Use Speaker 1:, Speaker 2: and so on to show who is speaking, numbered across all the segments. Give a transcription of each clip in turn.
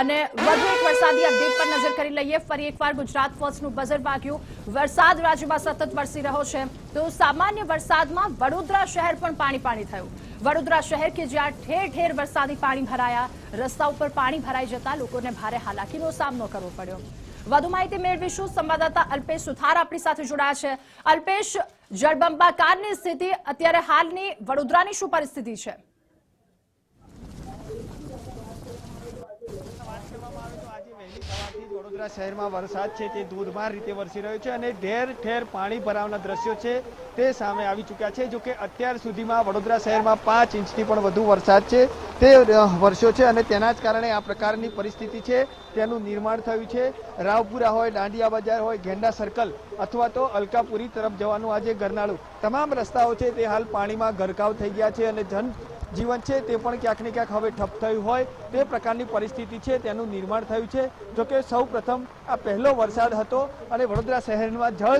Speaker 1: અને વધુ એક વરસાદી અપડેટ પર નજર કરી લઈએ. ફરી એકવાર ગુજરાત ફર્સ્ટનું બઝર વાગ્યું. વરસાદ રાજ્યમાં સતત વરસી રહ્યો છે. તો સામાન્ય વરસાદમાં વડોદરા શહેર પણ પાણી પાણી થયું. વડોદરા શહેર કે જ્યાં ઠેર ઠેર વરસાદી પાણી ભરાયા, રસ્તા ઉપર પાણી ભરાઈ જતા લોકોને ભારે હાલાકીનો સામનો કરવો પડ્યો. વધુ માહિતી મેળવીશું. સંવાદદાતા અલ્પેશ સુથાર આપણી સાથે જોડાયા છે. અલ્પેશ, જળબંબાકારની સ્થિતિ અત્યારે હાલની વડોદરાની શું પરિસ્થિતિ છે
Speaker 2: વાત કરવામાં આવે તો આજે વહેલી સવારથી જ વડોદરા શહેરમાં વરસાદ છે, તે ધોધમાર રીતે વરસી રહ્યો છે અને ઠેર ઠેર પાણી ભરાવાના દ્રશ્યો છે, તે સામે આવી ચૂક્યા છે. જો કે અત્યાર સુધીમાં વડોદરા શહેરમાં પાંચ ઇંચથી પણ વધુ વરસાદ છે, તે વરસ્યો છે અને તેના જ કારણે આ પ્રકારની પરિસ્થિતિ છે, તેનું નિર્માણ થયું છે. રાવપુરા હોય, દાંડિયા બજાર હોય ગેંડા સર્કલ અથવા તો અલકાપુરી તરફ જવાનું આજે ગરનાળું. તમામ રસ્તાઓ છે, તે હાલ પાણીમાં ગરકાવ થઈ ગયા છે અને જન જીવન છે તે પણ ક્યાંક ને ક્યાંક હવે ઠપ થયું હોય તે પ્રકારની પરિસ્થિતિ છે તેનું નિર્માણ થયું છે. જોકે સૌ પ્રથમ આ પહેલો વરસાદ હતો અને વડોદરા શહેરમાં જળ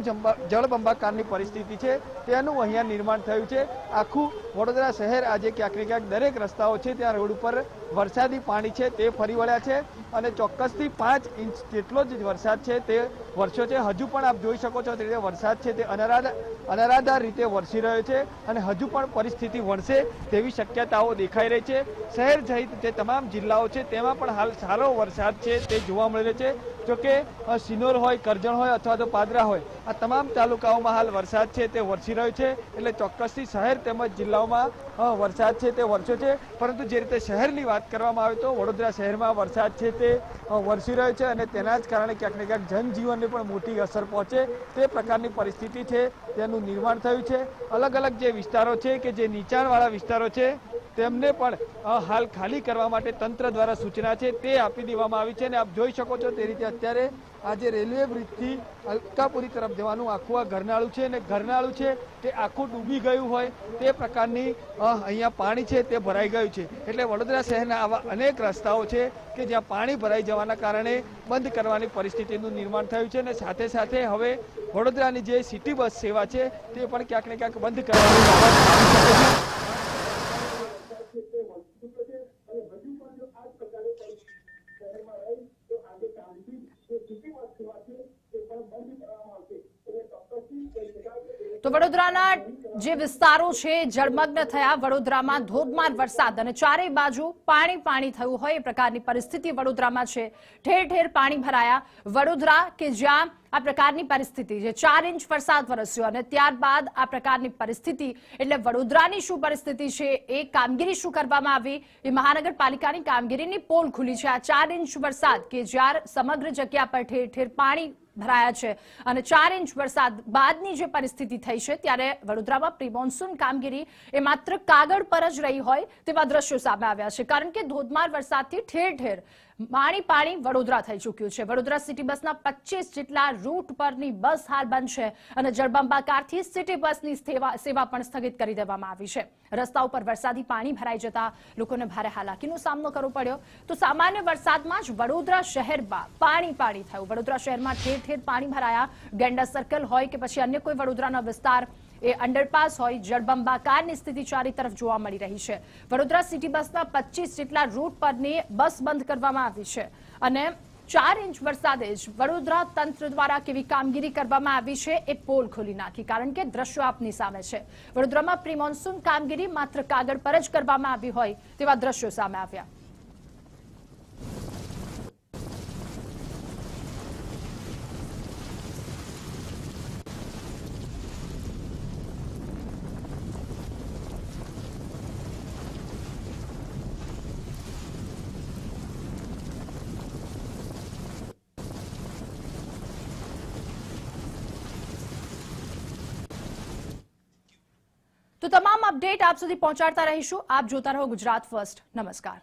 Speaker 2: જળબંબાકારની પરિસ્થિતિ છે તેનું અહીંયા નિર્માણ થયું છે. આખું વડોદરા શહેર આજે ક્યાંક ને ક્યાંક દરેક રસ્તાઓ છે ત્યાં રોડ ઉપર વરસાદી પાણી છે તે ફરી વળ્યા છે અને ચોક્કસથી પાંચ ઇંચ જેટલો જ વરસાદ છે તે વર્ષો છે. હજુ પણ આપ જોઈ શકો છો તે રીતે વરસાદ છે તે અનરાધા અનરાધાર રીતે વરસી રહ્યો છે અને હજુ પણ પરિસ્થિતિ વણશે તેવી શક્યતાઓ દેખાઈ રહી છે. શહેર સહિત જે તમામ જિલ્લાઓ છે તેમાં પણ હાલ સારો વરસાદ છે તે જોવા મળી રહ્યો છે. જોકે સિનોર હોય, કરજણ હોય અથવા તો પાદરા હોય, આ તમામ તાલુકાઓમાં હાલ વરસાદ છે તે વરસી રહ્યો છે. એટલે ચોક્કસથી શહેર તેમજ જિલ્લાઓમાં વરસાદ છે તે વરસ્યો છે. પરંતુ જે રીતે શહેરની વાત કરવામાં આવે તો વડોદરા શહેરમાં વરસાદ છે તે વરસી રહ્યો છે અને તેના જ કારણે ક્યાંક ને ક્યાંક જનજીવનને પણ મોટી અસર પહોંચે તે પ્રકારની પરિસ્થિતિ છે તેનું નિર્માણ થયું છે. અલગ અલગ જે વિસ્તારો છે કે જે નીચાણવાળા વિસ્તારો છે તેમને પણ હાલ ખાલી કરવા માટે તંત્ર દ્વારા સૂચના છે, તે આપી દેવામાં આવી છે અને આપ જોઈ શકો છો તે રીતે અત્યારે આજે રેલવે બ્રિજથી અલકાપુરી તરફ જવાનું આખું આ ઘરનાળું છે અને ઘરનાળું છે, તે આખું ડૂબી ગયું હોય તે પ્રકારની અહીંયા પાણી છે તે ભરાઈ ગયું છે. એટલે વડોદરા શહેરના આવા અનેક રસ્તાઓ છે કે જ્યાં પાણી ભરાઈ જવાના કારણે બંધ કરવાની પરિસ્થિતિનું નિર્માણ થયું છે અને સાથે સાથે હવે વડોદરાની જે સિટી બસ સેવા છે તે પણ ક્યાંક ને ક્યાંક બંધ કરવાની
Speaker 1: વડોદરાના જે વિસ્તારો છે, જળમગ્ન થયા. વડોદરામાં ધોધમાર વરસાદ અને ચારેય બાજુ પાણી પાણી થયું હોય એ પ્રકારની પરિસ્થિતિ વડોદરામાં છે. ઠેર ઠેર પાણી ભરાયા. વડોદરા કે જ્યાં આ પ્રકારની પરિસ્થિતિ છે ચાર ઇંચ વરસાદ વરસ્યો અને ત્યારબાદ આ પ્રકારની પરિસ્થિતિ એટલે વડોદરાની શું પરિસ્થિતિ છે, એ કામગીરી શું કરવામાં આવી, એ મહાનગરપાલિકાની કામગીરીની પોલ ખુલી છે. આ ચાર ઇંચ વરસાદ કે જ્યાં સમગ્ર જગ્યા પર ઠેર ઠેર પાણી ભરાયા છે અને ચાર ઇંચ વરસાદ બાદની જે પરિસ્થિતિ થઈ છે, ત્યારે વડોદરામાં પ્રી મોન્સૂન કામગીરી એ માત્ર કાગળ પર જ રહી હોય તેવા દ્રશ્યો સામે આવ્યા છે. કારણ કે ધોધમાર વરસાદથી ઠેર ઠેર પાણી પાણી વડોદરા થઈ ચૂક્યું છે. વડોદરા સિટી બસના પચીસ જેટલા રૂટ પરની બસ હાલ બંધ છે અને જળબંબાકારથી સિટી બસની સેવા પણ સ્થગિત કરી દેવામાં આવી છે. રસ્તા ઉપર વરસાદી પાણી ભરાઈ જતા લોકોને ભારે હાલાકીનો સામનો કરવો પડ્યો. તો સામાન્ય વરસાદમાં જ વડોદરા શહેરમાં પાણી પાણી થયું. વડોદરા શહેરમાં ઠેર ઠેર પાણી ભરાયા. ગેંડા સર્કલ હોય કે પછી અન્ય કોઈ વડોદરાના વિસ્તાર એ અંડરપાસ હોય, જળબંબાકારની સ્થિતિ ચારે તરફ જોવા મળી રહી છે. વડોદરા સિટી બસના પચીસ જેટલા રૂટ પરની બસ બંધ કરવામાં આવી છે અને ચાર ઇંચ વરસાદે જ વડોદરા તંત્ર દ્વારા કેવી કામગીરી કરવામાં આવી છે એ પોલ ખોલી નાખી, કારણ કે દ્રશ્યો આપની સામે છે. વડોદરામાં પ્રી મોન્સૂન કામગીરી માત્ર કાગળ પર જ કરવામાં આવી હોય તેવા દ્રશ્યો સામે આવ્યા. તો તમામ અપડેટ આપ સુધી પહોંચાડતા રહીશું. આપ જોતા રહો ગુજરાત ફર્સ્ટ. નમસ્કાર.